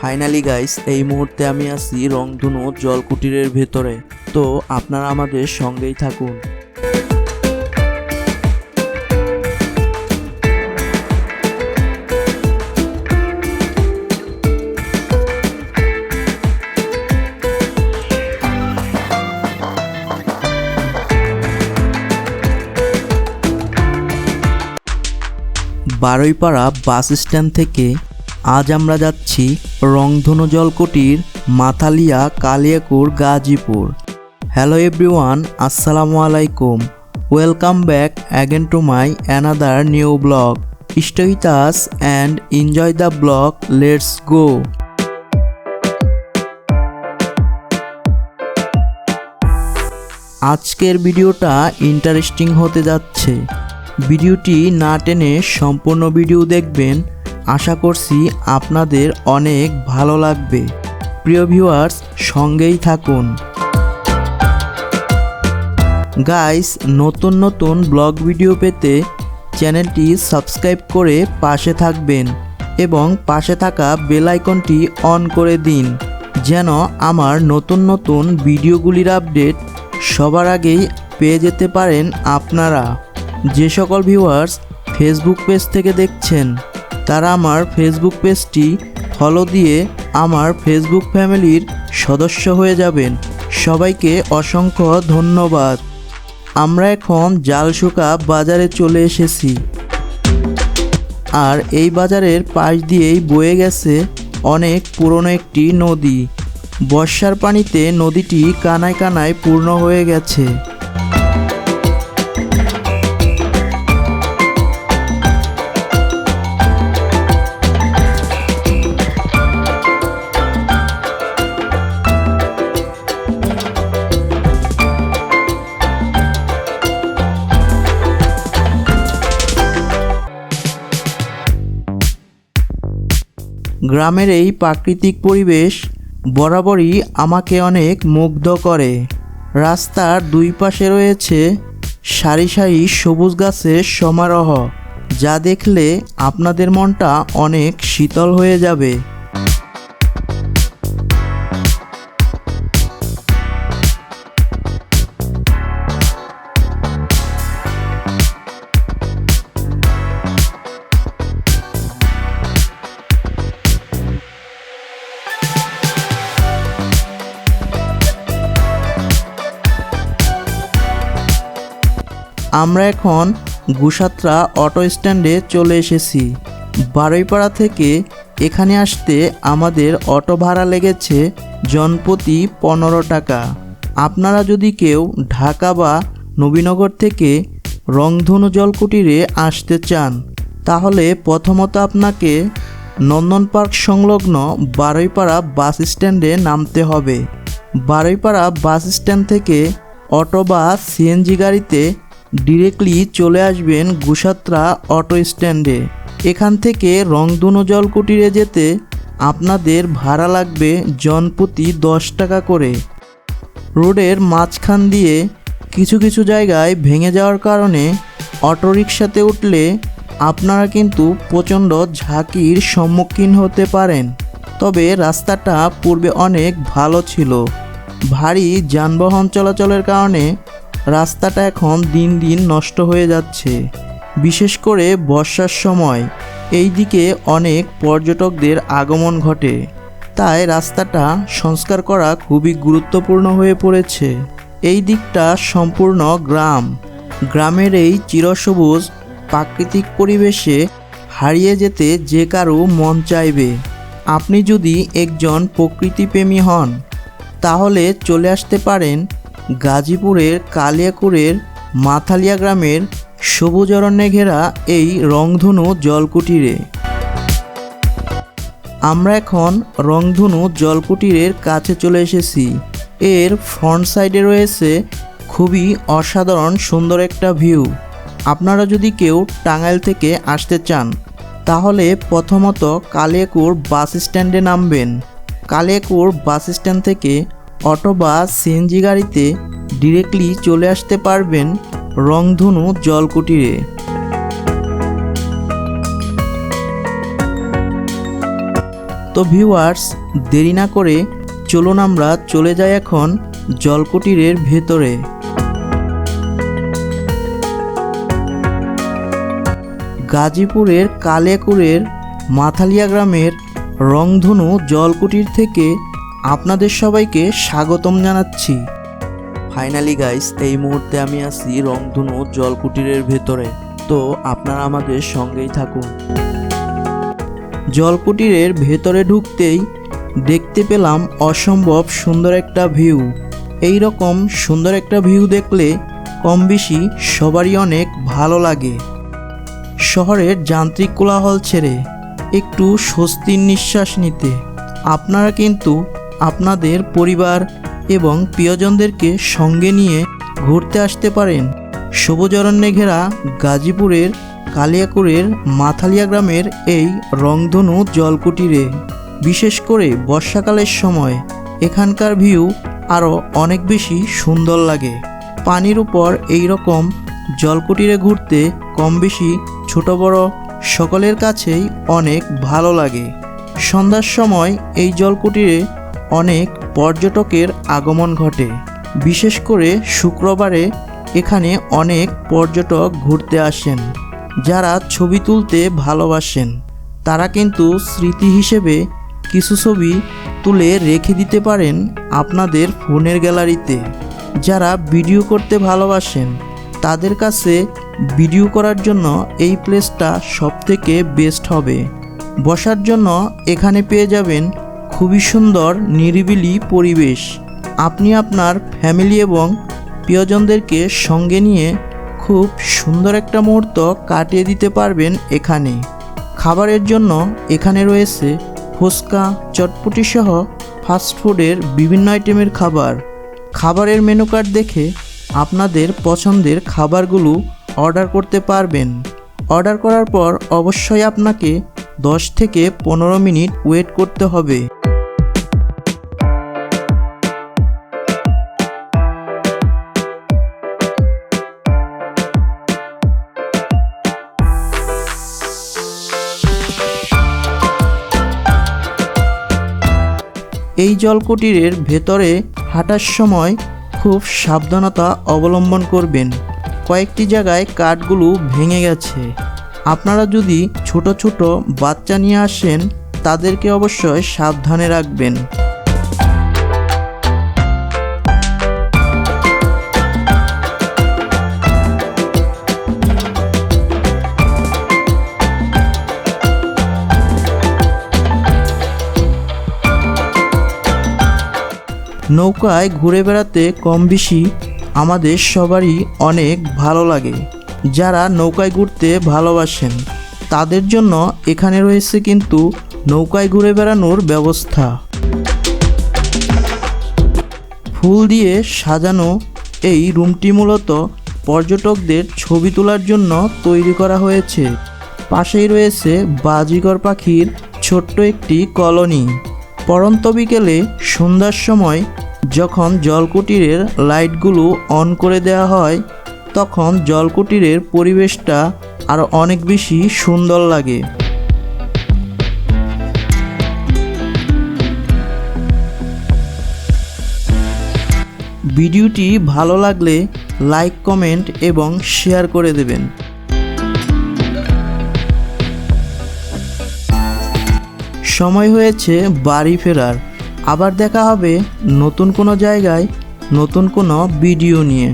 Finally guys এই মুহূর্তে আমি আছি রংধনু জলকুটিরের ভেতরে। তো আপনারা আমাদের সঙ্গেই থাকুন। বারুইপাড়া বাস স্ট্যান্ড থেকে আজ আমরা যাচ্ছি রংধনু জলকুটির মাথালিয়া কালিয়াকুর গাজীপুর। হ্যালো এভরিওয়ান আসসালামু আলাইকুম। Welcome back again to my another new blog stay with us and enjoy the blog let's go আজকের ভিডিওটা ইন্টারেস্টিং হতে যাচ্ছে। ভিডিওটি না টেনে সম্পূর্ণ ভিডিও দেখবেন। আশা করছি আপনাদের অনেক ভালো লাগবে। প্রিয় ভিউয়ার্স সঙ্গেই থাকুন। গাইস নতুন নতুন ব্লগ ভিডিও পেতে চ্যানেলটি সাবস্ক্রাইব করে পাশে থাকবেন এবং পাশে থাকা বেল আইকনটি অন করে দিন, যেন আমার নতুন নতুন ভিডিওগুলির আপডেট সবার আগেই পেয়ে যেতে পারেন আপনারা। যে সকল ভিউয়ার্স ফেসবুক পেজ থেকে দেখছেন তারা আমার ফেসবুক পেজটি ফলো দিয়ে আমার ফেসবুক ফ্যামিলির সদস্য হয়ে যাবেন। সবাইকে অসংখ্য ধন্যবাদ। আমরা এখন জালশুকা বাজারে চলে এসেছি। আর এই বাজারের পাশ দিয়েই বয়ে গেছে অনেক পুরনো একটি নদী। বর্ষার পানিতে নদীটি কানায় কানায় পূর্ণ হয়ে গেছে। গ্রামের এই প্রাকৃতিক পরিবেশ বরাবরই আমাকে অনেক মুগ্ধ করে। রাস্তার দুই পাশে রয়েছে সারি সারি সবুজ গাছের সমারোহ, যা দেখলে আপনাদের মনটা অনেক শীতল হয়ে যাবে। আমরা এখন গুসাত্রা অটো স্ট্যান্ডে চলে এসেছি। বারুইপাড়া থেকে এখানে আসতে আমাদের অটো ভাড়া লেগেছে জনপ্রতি পনেরো টাকা। আপনারা যদি কেউ ঢাকা বা নবীনগর থেকে রংধনু জলকুটিরে আসতে চান, তাহলে প্রথমত আপনাকে নন্দন পার্ক সংলগ্ন বারুইপাড়া বাস স্ট্যান্ডে নামতে হবে। বারুইপাড়া বাস স্ট্যান্ড থেকে অটো বা সিএনজি গাড়িতে ডিরেক্টলি চলে আসবেন গুসাত্রা অটো স্ট্যান্ডে এখান থেকে রংধনু জলকুটিরে যেতে আপনাদের ভাড়া লাগবে জনপ্রতি দশ টাকা করে। রোডের মাঝখান দিয়ে কিছু কিছু জায়গায় ভেঙে যাওয়ার কারণে অটোরিকশাতে উঠলে আপনারা কিন্তু প্রচণ্ড ঝাঁকির সম্মুখীন হতে পারেন। তবে রাস্তাটা পূর্বে অনেক ভালো ছিল। ভারী যানবাহন চলাচলের কারণে রাস্তাটা এখন দিন দিন নষ্ট হয়ে যাচ্ছে। বিশেষ করে বর্ষার সময়। এই দিকে অনেক পর্যটকদের আগমন ঘটে। তাই রাস্তাটা সংস্কার করা খুবই গুরুত্বপূর্ণ হয়ে পড়েছে। এই দিকটা সম্পূর্ণ গ্রাম। গ্রামের এই চিরসবুজ প্রাকৃতিক পরিবেশে হারিয়ে যেতে যে কারও মন চাইবে। আপনি যদি একজন প্রকৃতিপ্রেমী হন, তাহলে চলে আসতে পারেন গাজীপুরের কালিয়াকুরের মাথালিয়া গ্রামের সবুজ অরণ্যে ঘেরা এই রংধনু জলকুটিরে। আমরা এখন রংধনু জলকুটিরের কাছে চলে এসেছি। এর ফ্রন্ট সাইডে রয়েছে খুবই অসাধারণ সুন্দর একটা ভিউ। আপনারা যদি কেউ টাঙ্গাইল থেকে আসতে চান, তাহলে প্রথমত কালিয়াকুর বাস স্ট্যান্ডে নামবেন। কালিয়াকুর বাস স্ট্যান্ড থেকে অটো বা সিএনজি গাড়িতে ডিরেক্টলি চলে আসতে পারবেন রংধনু জলকুটিরে। তো ভিউয়ার্স দেরি না করে চলুন আমরা চলে যাই এখন জলকুটিরের ভেতরে। গাজীপুরের কালেকুরের মাথালিয়া গ্রামের রংধনু জলকুটির থেকে আপনাদের সবাইকে স্বাগতম জানাচ্ছি। ফাইনালি গাইস এই মুহূর্তে আমি আছি রংধনু জলকুটিরের ভেতরে। তো আপনারা আমাদের সঙ্গেই থাকুন। জলকুটিরের ভেতরে ঢুকতেই দেখতে পেলাম অসম্ভব সুন্দর একটা ভিউ এই রকম সুন্দর একটা ভিউ দেখলে কম বেশি সবারই অনেক ভালো লাগে। শহরের যান্ত্রিক কোলাহল ছেড়ে একটু স্বস্তির নিঃশ্বাস নিতে। আপনারা কিন্তু আপনাদের পরিবার এবং প্রিয়জনদেরকে সঙ্গে নিয়ে ঘুরতে আসতে পারেন। অরণ্যে ঘেরা গাজীপুরের কালিয়াকুরের মাথালিয়া গ্রামের এই রংধনু জলকুটিরে, বিশেষ করে বর্ষাকালের সময়, এখানকার ভিউ আরও অনেক বেশি সুন্দর লাগে। পানির উপর এই রকম জলকুটিরে ঘুরতে কম বেশি ছোট বড় সকলের কাছেই অনেক ভালো লাগে। সন্ধ্যার সময় এই জলকুটিরে অনেক পর্যটকের আগমন ঘটে। বিশেষ করে শুক্রবারে এখানে অনেক পর্যটক ঘুরতে আসেন, যারা ছবি তুলতে ভালোবাসেন। তারা কিন্তু স্মৃতি হিসেবে কিছু ছবি তুলে রেখে দিতে পারেন আপনাদের ফোনের গ্যালারিতে। যারা ভিডিও করতে ভালোবাসেন, তাদের কাছে ভিডিও করার জন্য এই প্লেসটা সবথেকে বেস্ট হবে। বসার জন্য এখানে পেয়ে যাবেন খুবই সুন্দর, নিরিবিলি পরিবেশ। আপনি আপনার ফ্যামিলি এবং প্রিয়জনদেরকে সঙ্গে নিয়ে খুব সুন্দর একটা মুহূর্ত কাটিয়ে দিতে পারবেন এখানে। খাবারের জন্য এখানে রয়েছে ফুচকা, চটপটি সহ ফাস্টফুডের বিভিন্ন আইটেমের খাবার। খাবারের মেনু কার্ড দেখে আপনাদের পছন্দের খাবারগুলো অর্ডার করতে পারবেন। অর্ডার করার পর অবশ্যই আপনাকে দশ থেকে পনেরো মিনিট ওয়েট করতে হবে। এই জলকুটিরের ভেতরে হাঁটার সময় খুব সাবধানতা অবলম্বন করবেন। কয়েকটি জায়গায় কাঠগুলো ভেঙে গেছে। আপনারা যদি ছোট ছোট বাচ্চা নিয়ে আসেন, তাদেরকে অবশ্যই সাবধানে রাখবেন। নৌকায় ঘুরে বেড়াতে কম বেশি আমাদের সবারই অনেক ভালো লাগে। যারা নৌকায় ঘুরতে ভালোবাসেন, তাদের জন্য এখানে রয়েছে কিন্তু নৌকায় ঘুরে বেড়ানোর ব্যবস্থা। ফুল দিয়ে সাজানো এই রুমটি মূলত পর্যটকদের ছবি তোলার জন্য তৈরি করা হয়েছে। পাশেই রয়েছে বাজিগর পাখির ছোট্ট একটি কলোনি। পরন্ত বিকেলে সন্ধ্যার সময় যখন জলকুটিরের লাইটগুলো অন করে দেওয়া হয়, তখন জলকুটিরের পরিবেশটা আরও অনেক বেশি সুন্দর লাগে। ভিডিওটি ভালো লাগলে লাইক, কমেন্ট এবং শেয়ার করে দেবেন। সময় হয়েছে বাড়ি ফেরার। আবার দেখা হবে নতুন কোনো জায়গায়, নতুন কোনো ভিডিও নিয়ে।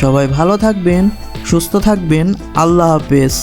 সবাই ভালো থাকবেন, সুস্থ থাকবেন, আল্লাহ হাফেজ।